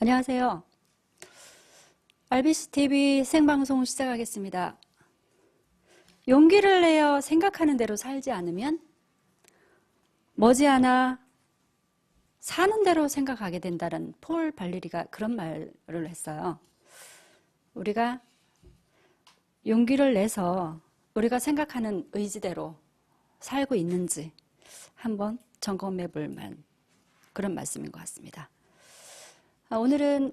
안녕하세요. RBC TV 생방송 시작하겠습니다. 용기를 내어 생각하는 대로 살지 않으면 머지않아 사는 대로 생각하게 된다는 폴 발리리가 그런 말을 했어요. 우리가 용기를 내서 우리가 생각하는 의지대로 살고 있는지 한번 점검해 볼 만 그런 말씀인 것 같습니다. 아, 오늘은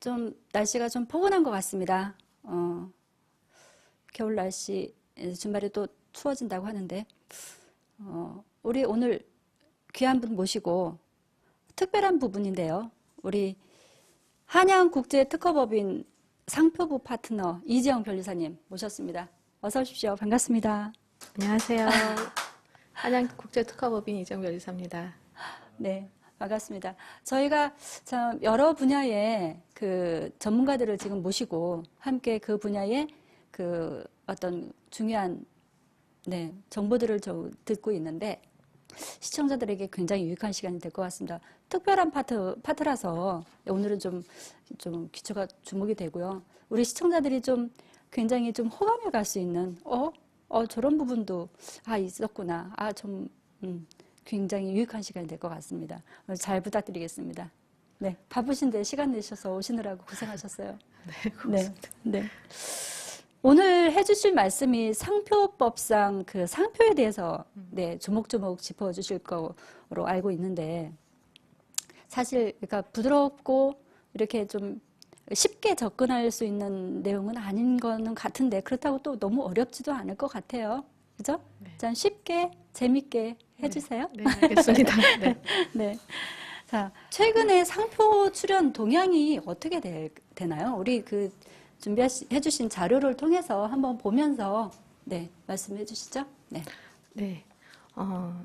좀 날씨가 좀 포근한 것 같습니다. 어, 겨울 날씨 에, 주말에 또 추워진다고 하는데 어, 우리 오늘 귀한 분 모시고 특별한 부분인데요. 우리 한양국제특허법인 상표부 파트너 이지영 변리사님 모셨습니다. 어서 오십시오. 반갑습니다. 안녕하세요. 한양국제특허법인 이정별 이사입니다. 네, 반갑습니다. 저희가 참 여러 분야의 그 전문가들을 지금 모시고 함께 그 분야의 그 어떤 중요한 네, 정보들을 저 듣고 있는데 시청자들에게 굉장히 유익한 시간이 될 것 같습니다. 특별한 파트, 파트라서 오늘은 좀, 좀 기초가 주목이 되고요. 우리 시청자들이 좀 굉장히 좀 호감을 갈 수 있는, 어? 어, 저런 부분도, 아, 있었구나. 아, 좀, 음, 굉장히 유익한 시간이 될 것 같습니다. 잘 부탁드리겠습니다. 네, 바쁘신데 시간 내셔서 오시느라고 고생하셨어요. 네, 네, 네. 오늘 해주실 말씀이 상표법상 그 상표에 대해서 네 조목조목 짚어주실 거로 알고 있는데 사실 그러니까 부드럽고 이렇게 좀 쉽게 접근할 수 있는 내용은 아닌 거는 같은데 그렇다고 또 너무 어렵지도 않을 것 같아요. 그죠? 네. 자, 쉽게 재밌게 해주세요. 네, 알겠습니다. 네. 네. 자, 최근에 상표 출연 동향이 어떻게 되, 되나요? 우리 그 준비해 주신 자료를 통해서 한번 보면서 네, 말씀해 주시죠. 네. 네. 어,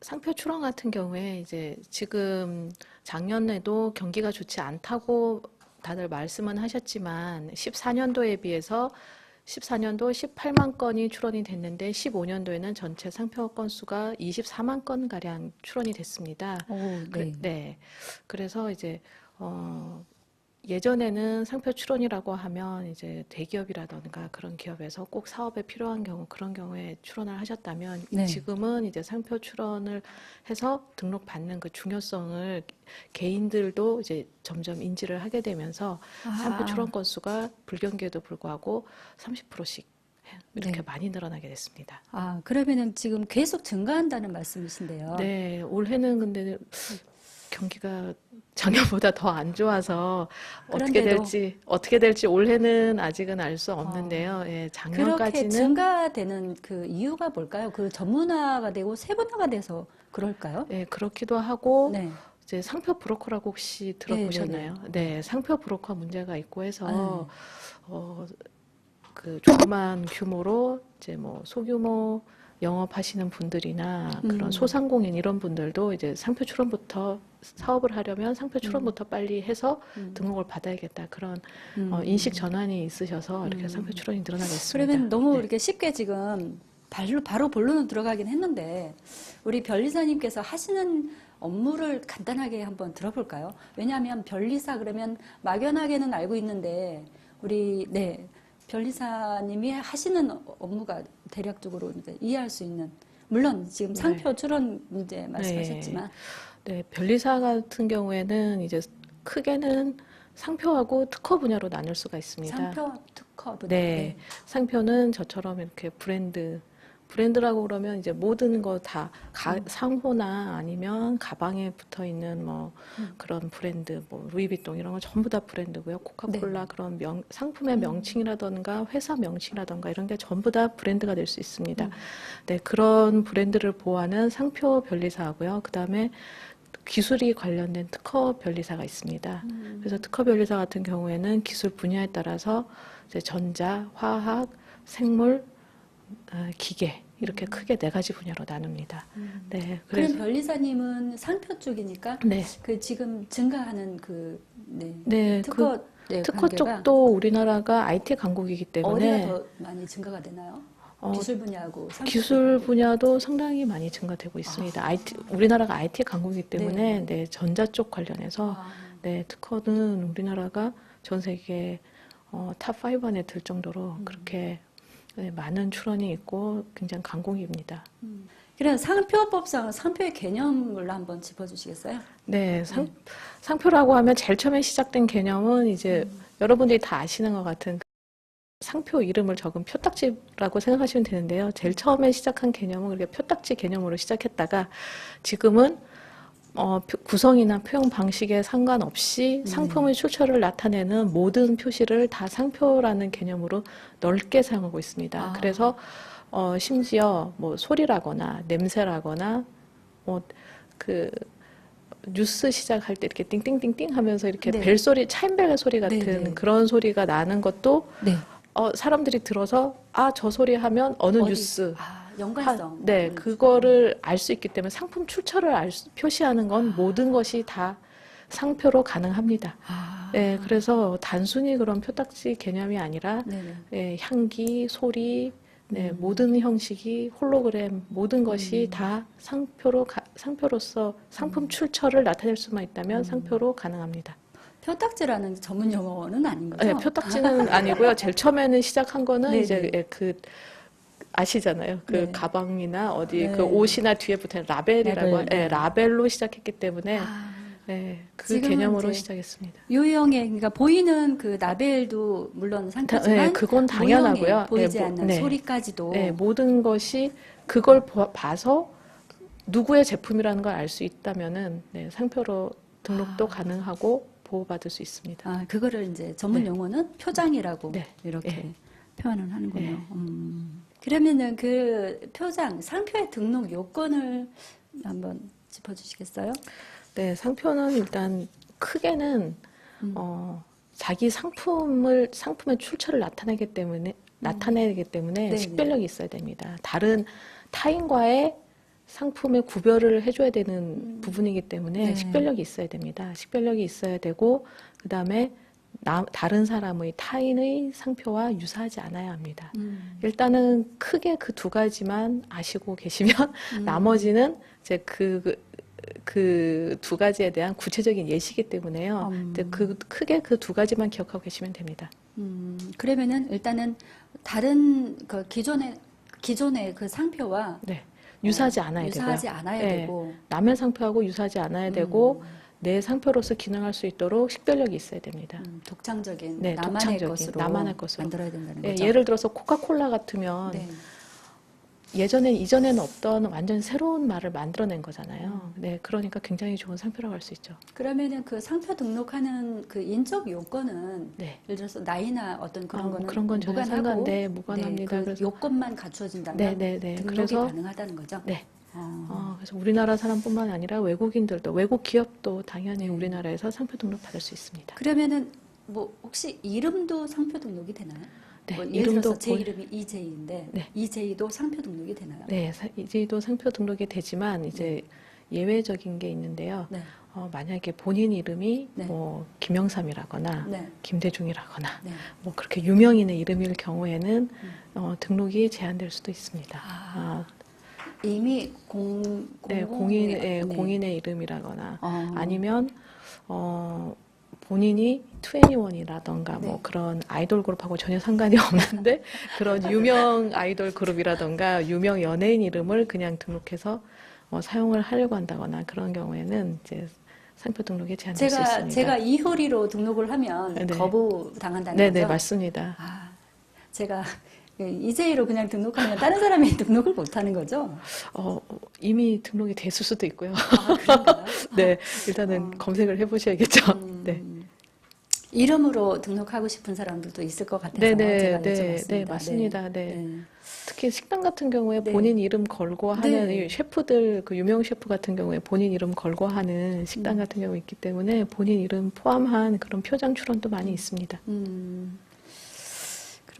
상표 출원 같은 경우에 이제 지금 작년에도 경기가 좋지 않다고 다들 말씀은 하셨지만 14년도에 비해서 14년도 18만 건이 출원이 됐는데 15년도에는 전체 상표 건수가 24만 건 가량 출원이 됐습니다. 오, 그, 네. 그래서 이제 어 예전에는 상표 출원이라고 하면 이제 대기업이라던가 그런 기업에서 꼭 사업에 필요한 경우 그런 경우에 출원을 하셨다면 네. 지금은 이제 상표 출원을 해서 등록 받는 그 중요성을 개인들도 이제 점점 인지를 하게 되면서 상표 출원 건수가 불경기에도 불구하고 30%씩 이렇게 네. 많이 늘어나게 됐습니다. 아, 그러면은 지금 계속 증가한다는 말씀이신데요. 네, 올해는 근데 경기가 작년보다 더 안 좋아서 어떻게 될지 어떻게 될지 올해는 아직은 알 수 없는데요. 예, 그렇게 작년까지는 증가되는 그 이유가 뭘까요? 그 전문화가 되고 세분화가 돼서 그럴까요? 예, 그렇기도 하고 네. 이제 상표 브로커라고 혹시 들어보셨나요? 네, 상표 브로커 문제가 있고 해서 네. 어, 그 조그만 규모로 이제 뭐 소규모 영업하시는 분들이나 그런 음. 소상공인 이런 분들도 이제 상표 출원부터 사업을 하려면 상표 출원부터 빨리 해서 음. 등록을 받아야겠다 그런 음. 어, 인식 전환이 있으셔서 이렇게 음. 상표 출원이 늘어나고 있습니다. 그러면 너무 네. 이렇게 쉽게 지금 바로, 바로 본론으로 들어가긴 했는데 우리 변리사님께서 하시는 업무를 간단하게 한번 들어볼까요? 왜냐하면 변리사 그러면 막연하게는 알고 있는데 우리 네 변리사님이 하시는 업무가 대략적으로 이제 이해할 수 있는 물론 지금 네. 상표 출원 문제 말씀하셨지만 네, 변리사 같은 경우에는 이제 크게는 상표하고 특허 분야로 나눌 수가 있습니다. 상표 특허 분야 네, 상표는 저처럼 이렇게 브랜드, 브랜드라고 그러면 이제 모든 거다 음. 상호나 아니면 가방에 붙어 있는 뭐 음. 그런 브랜드, 뭐 루이비통 이런 건 전부 다 브랜드고요. 코카콜라 네. 그런 명, 상품의 음. 명칭이라던가 회사 명칭이라던가 이런 게 전부 다 브랜드가 될 수 있습니다. 음. 네, 그런 브랜드를 보호하는 상표 변리사하고요. 그 다음에 기술이 관련된 특허 변리사가 있습니다. 음. 그래서 특허 변리사 같은 경우에는 기술 분야에 따라서 전자, 화학, 생물, 어, 기계 이렇게 크게 네 가지 분야로 나눕니다. 음. 네, 그럼 변리사님은 상표 쪽이니까 네, 그 지금 증가하는 그 네. 네, 그 특허 네, 특허 쪽도 우리나라가 IT 강국이기 때문에 어디가 더 많이 증가가 되나요? 어, 기술 분야하고 기술 분야도 상당히 많이 증가되고 있습니다. 아. IT, 우리나라가 IT 강국이기 때문에 네. 네, 전자 쪽 관련해서 아, 네, 특허는 우리나라가 전 세계 어, 탑5 안에 들 정도로 음. 그렇게 네, 많은 출원이 있고 굉장히 강국입니다. 음. 그래 상표법상 상표의 개념을 한번 짚어주시겠어요? 네, 상, 상표라고 하면 제일 처음에 시작된 개념은 이제 음. 여러분들이 다 아시는 것 같은 그 상표 이름을 적은 표딱지라고 생각하시면 되는데요. 제일 처음에 시작한 개념은 그렇게 표딱지 개념으로 시작했다가 지금은 어, 표- 구성이나 표현 방식에 상관없이 음. 상품의 출처를 나타내는 모든 표시를 다 상표라는 개념으로 넓게 사용하고 있습니다. 아. 그래서 어, 심지어 뭐 소리라거나 냄새라거나 뭐그 뉴스 시작할 때 이렇게 띵띵띵띵 하면서 이렇게 네. 벨 소리, 차임벨 소리 같은 네, 네. 그런 소리가 나는 것도 네. 어, 사람들이 들어서 아, 저 소리 하면 어느 어디? 뉴스 아, 하- 연관성. 네, 음. 그거를 알 수 있기 때문에 상품 출처를 알 수- 표시하는 건 모든 것이 다 상표로 가능합니다. 아. 네, 그래서 단순히 그런 표딱지 개념이 아니라. 네, 향기, 소리, 네, 음. 모든 형식이 홀로그램 모든 것이 음. 다 상표로 가- 상표로서 상품 출처를 나타낼 수만 있다면 음. 상표로 가능합니다. 표딱지라는 전문 용어는 아닌 거죠? 네, 표딱지는 아니고요. 제일 처음에는 시작한 거는 네네. 이제 예, 그 아시잖아요. 그 네. 가방이나 어디 네. 그 옷이나 뒤에 붙은 라벨이라고 라벨, 예, 네. 라벨로 시작했기 때문에 아, 예, 그 개념으로 시작했습니다. 유형의 그러니까 보이는 그 라벨도 물론 다- 상표지만 예, 그건 당연하고요. 보이지 예, 뭐- 않는 네. 소리까지도 네, 모든 것이 그걸 보- 봐서 누구의 제품이라는 걸 알 수 있다면은 네, 상표로 등록도 아. 가능하고 보호받을 수 있습니다. 아, 그거를 이제 전문 네. 용어는 표장이라고 네. 이렇게 네. 표현을 하는군요. 네. 음. 그러면은 그 표장 상표의 등록 요건을 한번 짚어주시겠어요? 네, 상표는 일단 크게는 음. 어, 자기 상품을 상품의 출처를 나타내기 때문에 나타내기 때문에 음. 네네. 식별력이 있어야 됩니다. 다른 타인과의 상품의 구별을 해줘야 되는 음. 부분이기 때문에 네. 식별력이 있어야 됩니다. 식별력이 있어야 되고 그 다음에 다른 사람의 타인의 상표와 유사하지 않아야 합니다. 음. 일단은 크게 그 두 가지만 아시고 계시면 음. 나머지는 이제 그 그 두 가지에 대한 구체적인 예시이기 때문에요. 음. 그 크게 그 두 가지만 기억하고 계시면 됩니다. 음, 그러면은 일단은 다른 그 기존의 기존의 그 상표와 네. 유사하지 않아야 어, 유사하지 되고요. 않아야 네. 되고 남의 상표하고 유사하지 않아야 되고 음, 내 상표로서 기능할 수 있도록 식별력이 있어야 됩니다. 음, 독창적인 네, 나만의 독창적인, 것으로 나만의 것으로. 만들어야 된다는 예, 거죠. 예를 들어서 코카콜라 같으면 네. 예전에 이전에는 없던 완전 새로운 말을 만들어낸 거잖아요. 음. 네, 그러니까 굉장히 좋은 상표라고 할 수 있죠. 그러면은 그 상표 등록하는 그 인적 요건은 네. 예를 들어서 나이나 어떤 그런 아, 거는 그런 건 전혀 상관데 무관합니다. 네, 그 그래서 요건만 갖추어진다면 네, 네, 네. 등록이 그래서 가능하다는 거죠. 네. 어. 어, 그래서 우리나라 사람뿐만 아니라 외국인들도 외국 기업도 당연히 네. 우리나라에서 상표 등록 받을 수 있습니다. 그러면은 뭐 혹시 이름도 상표 등록이 되나요? 네, 뭐 예를 이름도 들어서 제 본- 이름이 이재희인데 네. 이재희도 상표 등록이 되나요? 네, 사- 이제도 상표 등록이 되지만 이제 예외적인 게 있는데요. 네. 어, 만약에 본인 이름이 네. 뭐 김영삼이라거나 네. 김대중이라거나 네. 뭐 그렇게 유명인의 이름일 경우에는 음. 어, 등록이 제한될 수도 있습니다. 아, 아, 이미 공, 네, 공공의- 공인, 예, 네. 공인의 이름이라거나 어. 아니면 어, 본인이 21이라던가 네. 뭐 그런 아이돌 그룹하고 전혀 상관이 없는데 그런 유명 아이돌 그룹이라던가 유명 연예인 이름을 그냥 등록해서 어, 사용을 하려고 한다거나 그런 경우에는 이제 상표 등록에 제한될 수 제가 있습니다. 제가 이효리로 등록을 하면 네. 거부 당한다는 네, 거죠. 네, 맞습니다. 아, 제가 그 이재희로 그냥 등록하면 다른 사람이 등록을 못 하는 거죠? 어, 이미 등록이 됐을 수도 있고요. 아, 그런가요? 네, 일단은 어. 검색을 해보셔야겠죠. 음, 네. 이름으로 등록하고 싶은 사람들도 있을 것 같아서 네, 네, 제가 네, 여쭤봤습니다. 네, 맞습니다. 네. 네. 특히 식당 같은 경우에 네. 본인 이름 걸고 하는 네. 이 셰프들 그 유명 셰프 같은 경우에 본인 이름 걸고 하는 식당 음. 같은 경우 있기 때문에 본인 이름 포함한 그런 표장 출원도 많이 있습니다. 음,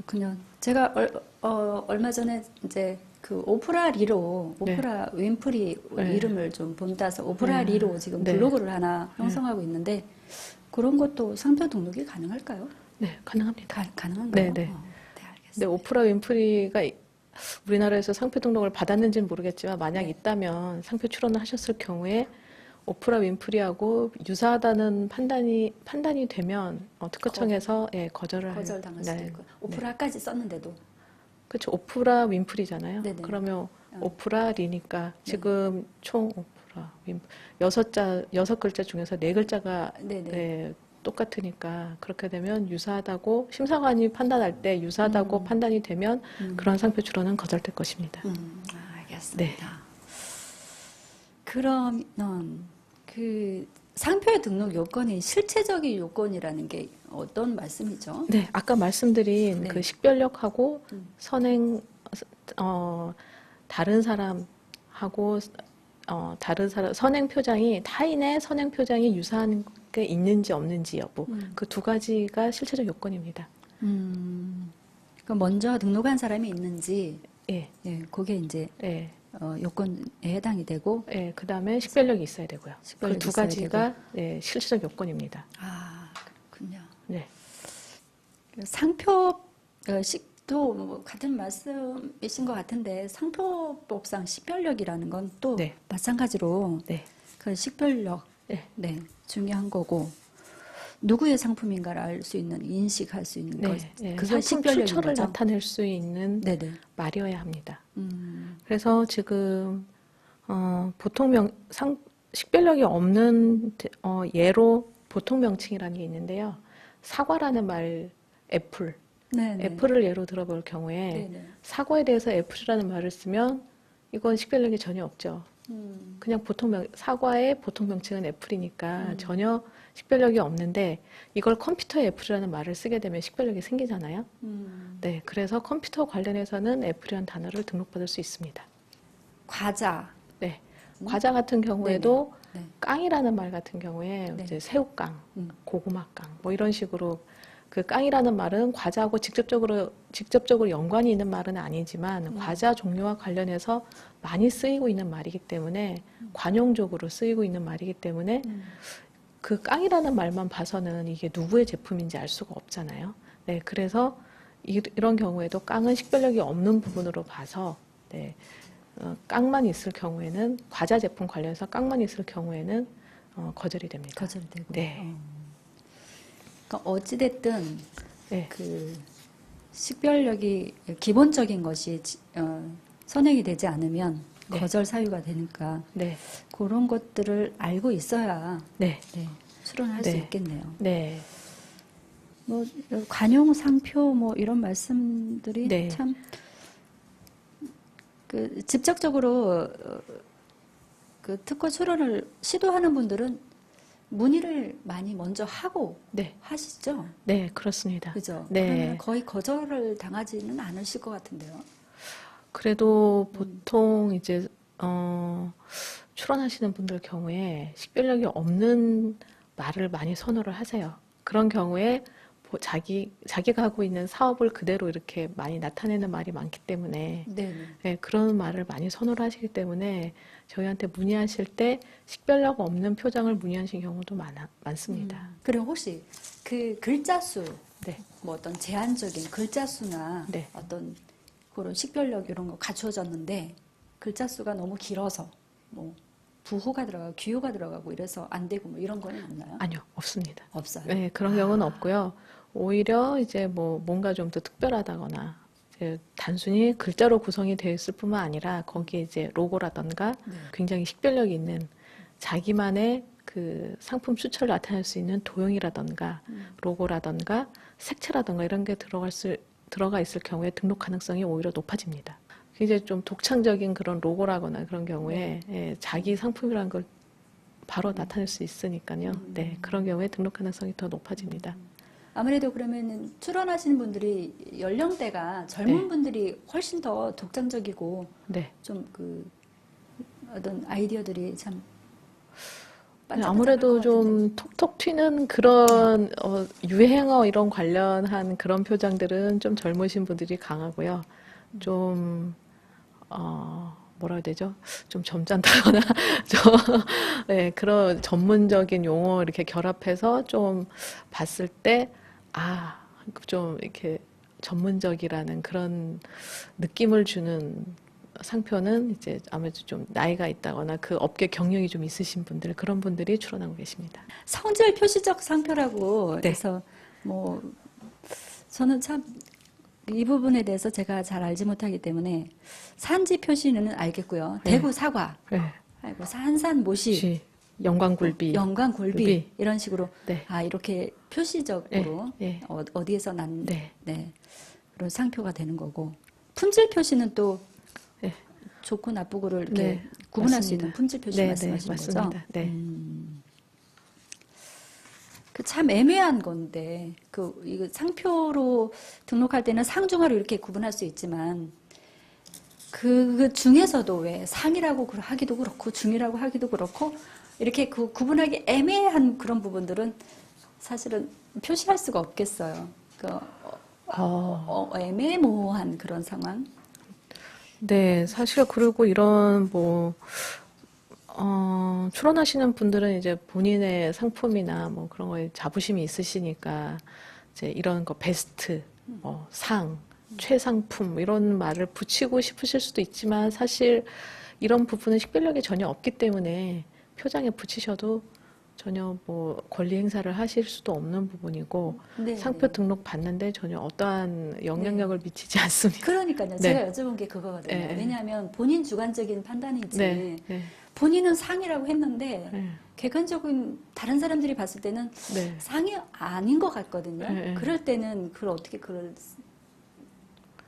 그렇군요. 제가 얼, 어, 얼마 전에 이제 그 오프라 리로, 네. 오프라 윈프리 네. 이름을 좀 본따서 오프라 네. 리로 지금 네. 블로그를 하나 형성하고 있는데 그런 것도 상표 등록이 가능할까요? 네, 가능합니다. 가, 가능한가요? 네, 네. 어, 네, 알겠습니다. 네, 오프라 윈프리가 우리나라에서 상표 등록을 받았는지는 모르겠지만 만약 네. 있다면 상표 출원을 하셨을 경우에 오프라 윈프리하고 유사하다는 판단이 판단이 되면 어, 특허청에서 예, 거절을 할- 거절 당할 수도 네. 있고 오프라까지 썼는데도 그렇죠. 오프라 윈프리잖아요. 네네. 그러면 어. 오프라 리니까 네. 지금 총 오프라 윈 여섯 자 여섯 글자 중에서 네 글자가. 네, 똑같으니까 그렇게 되면 유사하다고 심사관이 판단할 때 유사하다고 음. 판단이 되면 음. 그런 상표 출원은 거절될 것입니다. 음, 아, 알겠습니다. 그러면 그 상표의 등록 요건이 실체적인 요건이라는 게 어떤 말씀이죠? 네, 아까 말씀드린 네. 그 식별력하고 음. 선행 어 다른 사람하고 어 다른 사람 선행 표장이 타인의 선행 표장이 유사한 게 있는지 없는지 여부 음. 그두 가지가 실체적 요건입니다. 음, 그 먼저 등록한 사람이 있는지, 예, 예, 그게 이제 예, 어, 요건에 해당이 되고, 예. 그 다음에 식별력이 있어야 되고요. 그 두 가지가 예, 실체적 요건입니다. 아, 그렇군요. 네, 그 상표 어, 식도 뭐 같은 말씀이신 것 같은데 상표법상 식별력이라는 건 또 네. 마찬가지로 네, 그 식별력 네. 네 중요한 거고 누구의 상품인가를 알 수 있는 인식할 수 있는 것 네, 예. 그게 상품 식별력인 출처를 거죠. 나타낼 수 있는 네네. 말이어야 합니다. 음, 그래서 지금 어, 보통 명, 상, 식별력이 없는 어, 예로 보통 명칭이라는 게 있는데요. 사과라는 말, 애플, 네네. 애플을 예로 들어볼 경우에 네네. 사과에 대해서 애플이라는 말을 쓰면 이건 식별력이 전혀 없죠. 음, 그냥 보통 명, 사과의 보통 명칭은 애플이니까 음. 전혀 식별력이 없는데 이걸 컴퓨터에 애플이라는 말을 쓰게 되면 식별력이 생기잖아요. 음. 네, 그래서 컴퓨터 관련해서는 애플이라는 단어를 등록받을 수 있습니다. 과자. 네. 음? 과자 같은 경우에도 네. 깡이라는 말 같은 경우에 네. 이제 새우깡, 음. 고구마깡 뭐 이런 식으로 그 깡이라는 말은 과자하고 직접적으로 직접적으로 연관이 있는 말은 아니지만 음. 과자 종류와 관련해서 많이 쓰이고 있는 말이기 때문에 관용적으로 쓰이고 있는 말이기 때문에 음. 그 깡이라는 말만 봐서는 이게 누구의 제품인지 알 수가 없잖아요. 네, 그래서 이, 런 경우에도 깡은 식별력이 없는 부분으로 봐서 네, 어, 깡만 있을 경우에는 과자 제품 관련해서 깡만 있을 경우에는 어, 거절이 됩니다. 거절되고. 네. 어. 그러니까 어찌됐든 네, 그 식별력이 기본적인 것이 지- 어, 선행이 되지 않으면 네. 거절 사유가 되니까 네, 그런 것들을 알고 있어야 네, 네, 출원할 수 네. 있겠네요. 네, 뭐 관용 상표 뭐 이런 말씀들이 네. 참그 직접적으로 어, 그 특허 출원을 시도하는 분들은 문의를 많이 먼저 하고 네, 하시죠. 네, 그렇습니다. 그죠? 네. 그러면 거의 거절을 당하지는 않으실 것 같은데요. 그래도 음. 보통 이제 어, 출원하시는 분들 경우에 식별력이 없는 말을 많이 선호를 하세요. 그런 경우에 보- 자기 자기가 하고 있는 사업을 그대로 이렇게 많이 나타내는 말이 많기 때문에 네. 네, 그런 말을 많이 선호를 하시기 때문에 저희한테 문의하실 때 식별력 없는 표장을 문의하시는 경우도 많아, 많습니다. 그리고 혹시 그 글자 수, 네. 뭐 어떤 제한적인 글자 수나 네. 어떤 그런 식별력 이런 거 갖추어졌는데 글자 수가 너무 길어서 뭐 부호가 들어가고 귀호가 들어가고 이래서 안 되고 뭐 이런 거는 없나요? 아니요, 없습니다. 없어요. 네, 그런 경우는 없고요. 오히려 이제 뭐 뭔가 좀 더 특별하다거나 이제 단순히 글자로 구성이 되어 있을 뿐만 아니라 거기에 이제 로고라던가 네. 굉장히 식별력 있는 자기만의 그 상품 수철을 나타낼 수 있는 도형이라던가 음. 로고라던가 색채라던가 이런 게 들어갈 수 들어가 있을 경우에 등록 가능성이 오히려 높아집니다. 굉장히 좀 독창적인 그런 로고라거나 그런 경우에 예, 자기 상품이라는 걸 바로 나타낼 수 있으니까요. 음. 네, 그런 경우에 등록 가능성이 더 높아집니다. 아무래도 그러면은 출원하시는 분들이 연령대가 젊은 네. 분들이 훨씬 더 독창적이고 네. 좀그 어떤 아이디어들이 참 네, 아무래도. 좀 톡톡 튀는 그런 어, 유행어 이런 관련한 그런 표장들은 좀 젊으신 분들이 강하고요. 좀 어, 뭐라 해야 되죠? 좀 점잖다거나 좀 네, 그런 전문적인 용어 이렇게 결합해서 좀 봤을 때 아, 좀 이렇게 전문적이라는 그런 느낌을 주는 상표는 이제 아무래도 좀 나이가 있다거나 그 업계 경력이 좀 있으신 분들 그런 분들이 출원하고 계십니다. 성질 표시적 상표라고 네. 해서 뭐 저는 참 이 부분에 대해서 제가 잘 알지 못하기 때문에 산지 표시는 알겠고요. 네. 대구 사과, 네. 아이고 산산 모시, 시 영광굴비. 영광 굴비 굴비. 이런 식으로 네. 아 이렇게 표시적으로 예, 예. 어, 어디에서 난 네. 네. 그런 상표가 되는 거고 품질 표시는 또 네. 좋고 나쁘고를 이렇게 네, 구분할 수 맞습니다. 있는 품질 표시 네, 네, 말씀하시는 거죠? 맞습니다. 네. 음. 그참 애매한 건데 그 이거 상표로 등록할 때는 상중하로 이렇게 구분할 수 있지만 그, 그 중에서도 왜 상이라고 그- 하기도 그렇고 중이라고 하기도 그렇고 이렇게 그 구분하기 애매한 그런 부분들은 사실은 표시할 수가 없겠어요. 그 어, 어, 어, 애매모호한 그런 상황. 네, 사실 그리고 이런 뭐 어, 출원하시는 분들은 이제 본인의 상품이나 뭐 그런 거에 자부심이 있으시니까 이제 이런 거 베스트, 뭐 상, 최상품 이런 말을 붙이고 싶으실 수도 있지만 사실 이런 부분은 식별력이 전혀 없기 때문에 표장에 붙이셔도 전혀 뭐 권리 행사를 하실 수도 없는 부분이고 네, 상표 네. 등록 받는데 전혀 어떠한 영향력을 미치지 않습니다. 그러니까요. 네. 제가 여쭤본 게 그거거든요. 네. 왜냐하면 본인 주관적인 판단이지. 네, 네, 본인은 상이라고 했는데 네, 객관적인 다른 사람들이 봤을 때는 네. 상이 아닌 것 같거든요. 네, 네. 그럴 때는 그걸 어떻게 그걸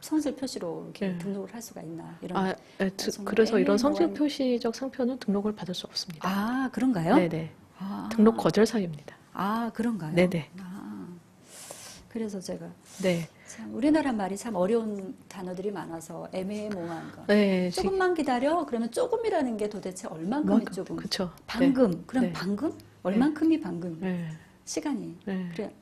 성질 표시로 이렇게 네. 등록을 할 수가 있나 이런. 아, 네, 드- 그래서 이런 애매모호한- 성질 표시적 상표는 등록을 받을 수 없습니다. 아, 그런가요? 네네. 아, 등록 거절 사유입니다. 아 그런가요? 네네. 아, 그래서 제가 네. 참 우리나라 말이 참 어려운 단어들이 많아서 애매모호한 거. 네. 지- 조금만 기다려. 그러면 조금이라는 게 도대체 얼만큼이 조금? 그쵸. 방금. 그럼 네. 방금? 얼만큼이 방금? 네. 시간이. 네. 그래.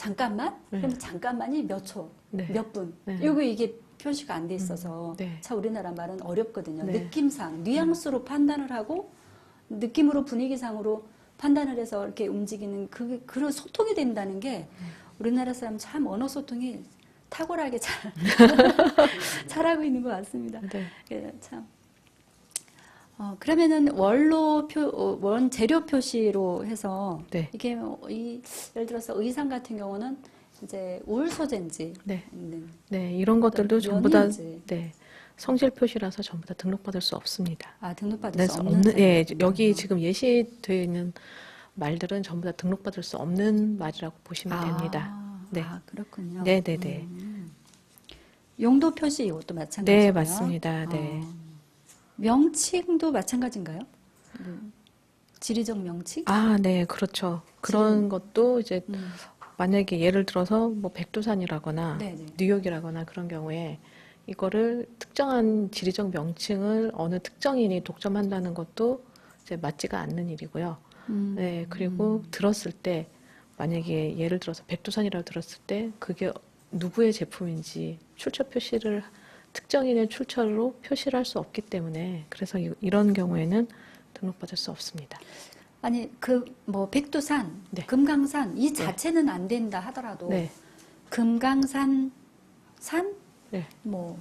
어, 잠깐만? 네. 그럼 잠깐만이 몇 초? 네. 몇 분? 네. 이거 이게 표시가 안 돼 있어서 음, 네. 참 우리나라 말은 어렵거든요. 네. 느낌상, 뉘앙스로 판단을 하고 느낌으로 분위기상으로 판단을 해서 이렇게 움직이는 그 그런 소통이 된다는 게 네. 우리나라 사람 참 언어 소통이 탁월하게 잘 잘하고 있는 것 같습니다. 네. 예, 참. 어, 그러면은 원로 표, 어, 원 재료 표시로 해서 네. 이게 어, 이 예를 들어서 의상 같은 경우는 이제 울 소재인지 네. 네. 이런 것들도 전부 다. 네. 성질 표시라서 전부 다 등록받을 수 없습니다. 아 등록받을 네, 수 없는, 없는 예. 여기 지금 예시되어 있는 말들은 전부 다 등록받을 수 없는 말이라고 보시면 아, 됩니다. 네. 아 그렇군요. 네, 네, 네. 음. 용도 표시 이것도 마찬가지고요. 네, 맞습니다. 네. 어, 명칭도 마찬가지인가요? 음, 지리적 명칭? 아, 네, 그렇죠. 그런 것도 이제 음. 만약에 예를 들어서 뭐 백두산이라거나 네네. 뉴욕이라거나 그런 경우에 이거를 특정한 지리적 명칭을 어느 특정인이 독점한다는 것도 이제 맞지가 않는 일이고요. 음. 네, 그리고 들었을 때 만약에 예를 들어서 백두산이라고 들었을 때 그게 누구의 제품인지 출처 표시를 특정인의 출처로 표시를 할 수 없기 때문에 그래서 이- 이런 경우에는 등록받을 수 없습니다. 아니 그 뭐 백두산, 네. 금강산 이 자체는 안 된다 하더라도 네, 금강산 산 네. 뭐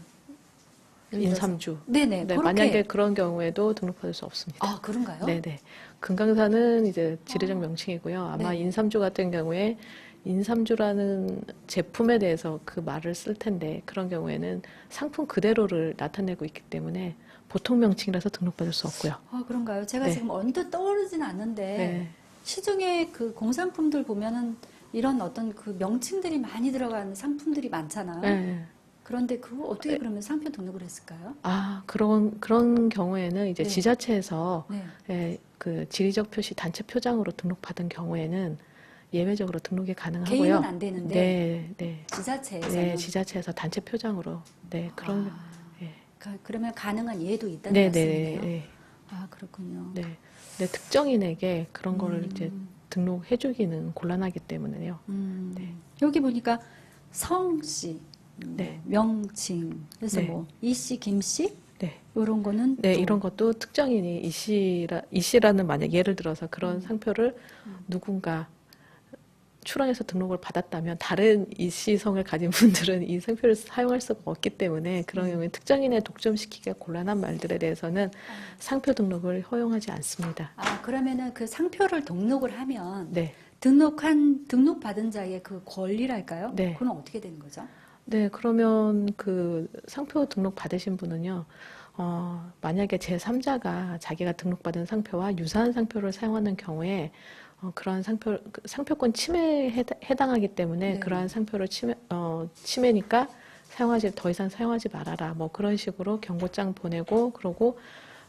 인삼주. 네네 네, 만약에 그런 경우에도 등록받을 수 없습니다. 아 그런가요? 네네. 금강산은 이제 지리적 명칭이고요. 아마 네. 인삼주 같은 경우에 인삼주라는 제품에 대해서 그 말을 쓸 텐데 그런 경우에는 상품 그대로를 나타내고 있기 때문에 보통 명칭이라서 등록받을 수 없고요. 아 그런가요? 제가 네. 지금 언뜻 떠오르진 않는데 네. 시중에 그 공산품들 보면은 이런 어떤 그 명칭들이 많이 들어간 상품들이 많잖아요. 네. 그런데 그거 어떻게 그러면 상표 등록을 했을까요? 아 그런 그런 경우에는 이제 네. 지자체에서 네. 예, 그 지리적 표시 단체 표장으로 등록받은 경우에는 예외적으로 등록이 가능하고요. 개인은 안 되는데 네, 네. 지자체에서는 네, 지자체에서 단체 표장으로 네 그런 아, 예. 그- 그러면 가능한 예도 있다는 네, 네, 말씀이네요. 네, 아 그렇군요. 네. 네, 특정인에게 그런 거를 음, 이제 등록해주기는 곤란하기 때문에요. 음, 네. 여기 보니까 성씨, 음, 네. 명칭, 그래서 네. 뭐 이씨, 김씨 네, 이런 거는 네 또 이런 것도 특정인이 이 씨라 이 씨라는 만약 예를 들어서 그런 음. 상표를 음. 누군가 출원해서 등록을 받았다면 다른 이시성을 가진 분들은 이 상표를 사용할 수가 없기 때문에 그런 음. 경우에 특정인에 독점시키기가 곤란한 말들에 대해서는 상표 등록을 허용하지 않습니다. 아, 그러면은 그 상표를 등록을 하면 네. 등록한 등록 받은 자의 그 권리랄까요? 네. 그건 어떻게 되는 거죠? 네, 그러면 그 상표 등록 받으신 분은요, 어, 만약에 제3자가 자기가 등록받은 상표와 유사한 상표를 사용하는 경우에 어, 그러한 상표, 그 상표권 침해에 해다- 해당 하기 때문에 네. 그러한 상표를 침해, 어, 침해니까 사용하지, 더 이상 사용하지 말아라. 뭐 그런 식으로 경고장 보내고, 그러고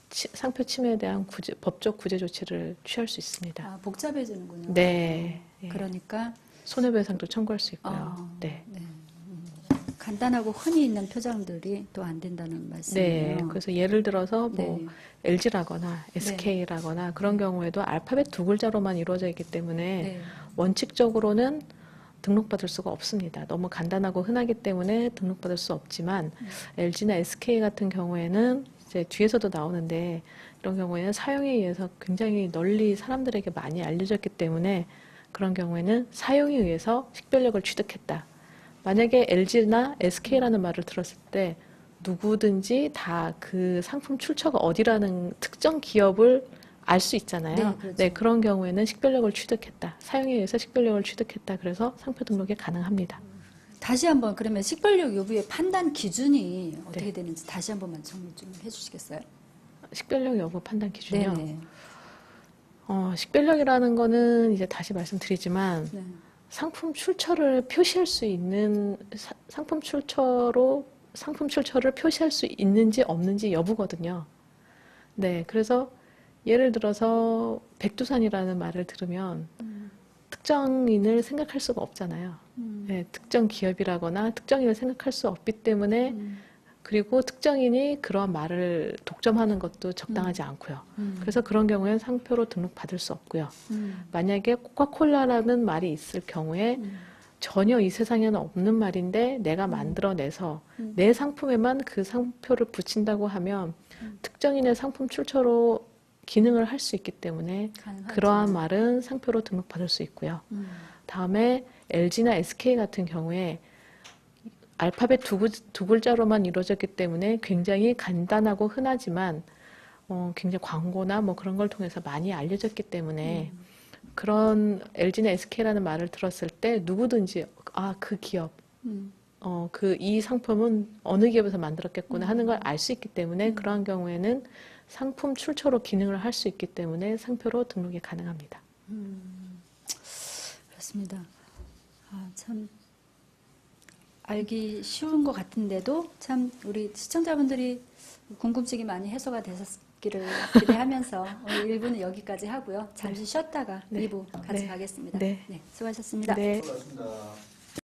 치- 상표 침해에 대한 구제, 법적 구제 조치를 취할 수 있습니다. 아, 복잡해지는군요. 네. 예. 그러니까 손해배상도 청구할 수 있고요. 아, 네. 네. 음, 간단하고 흔히 있는 표정들이 또 안 된다는 말씀이에요. 네, 그래서 예를 들어서 뭐 네. LG라거나 SK라거나 그런 경우에도 알파벳 두 글자로만 이루어져 있기 때문에 네. 원칙적으로는 등록받을 수가 없습니다. 너무 간단하고 흔하기 때문에 등록받을 수 없지만 음. LG나 SK 같은 경우에는 이제 뒤에서도 나오는데 이런 경우에는 사용에 의해서 굉장히 널리 사람들에게 많이 알려졌기 때문에 그런 경우에는 사용에 의해서 식별력을 취득했다. 만약에 LG나 SK라는 말을 들었을 때 누구든지 다 그 상품 출처가 어디라는 특정 기업을 알 수 있잖아요. 네, 그렇죠. 그런 경우에는 식별력을 취득했다. 사용에 의해서 식별력을 취득했다. 그래서 상표 등록이 가능합니다. 다시 한번 그러면 식별력 여부의 판단 기준이 어떻게 네. 되는지 다시 한 번만 정리 좀 해주시겠어요? 식별력 여부 판단 기준이요. 네. 어, 식별력이라는 거는 이제 다시 말씀드리지만 네. 상품 출처를 표시할 수 있는 사- 상품 출처로 상품 출처를 표시할 수 있는지 없는지 여부거든요. 네, 그래서 예를 들어서 백두산이라는 말을 들으면 음. 특정인을 생각할 수가 없잖아요. 음. 네, 특정 기업이라거나 특정인을 생각할 수 없기 때문에 음. 그리고 특정인이 그런 말을 독점하는 것도 적당하지 않고요. 음. 그래서 그런 경우에는 상표로 등록받을 수 없고요. 음. 만약에 코카콜라라는 말이 있을 경우에 음. 전혀 이 세상에는 없는 말인데 내가 만들어내서 음. 내 상품에만 그 상표를 붙인다고 하면 음. 특정인의 상품 출처로 기능을 할 수 있기 때문에 가능하죠. 그러한 말은 상표로 등록받을 수 있고요. 음. 다음에 LG나 SK 같은 경우에 알파벳 두, 글- 두 글자로만 이루어졌기 때문에 굉장히 간단하고 흔하지만 어, 굉장히 광고나 뭐 그런 걸 통해서 많이 알려졌기 때문에 음. 그런 LG나 SK라는 말을 들었을 때 누구든지 아, 그 기업, 음. 어, 그 이 상품은 어느 기업에서 만들었겠구나 하는 음. 걸알 수 있기 때문에 그러한 경우에는 상품 출처로 기능을 할 수 있기 때문에 상표로 등록이 가능합니다. 음, 그렇습니다. 아, 참 알기 쉬운 것 같은데도 참 우리 시청자분들이 궁금증이 많이 해소가 되셨기를 기대하면서 오늘 1부는 여기까지 하고요. 잠시 쉬었다가 네. 2부 같이 네. 가겠습니다. 네. 수고하셨습니다. 네. 수고하셨습니다.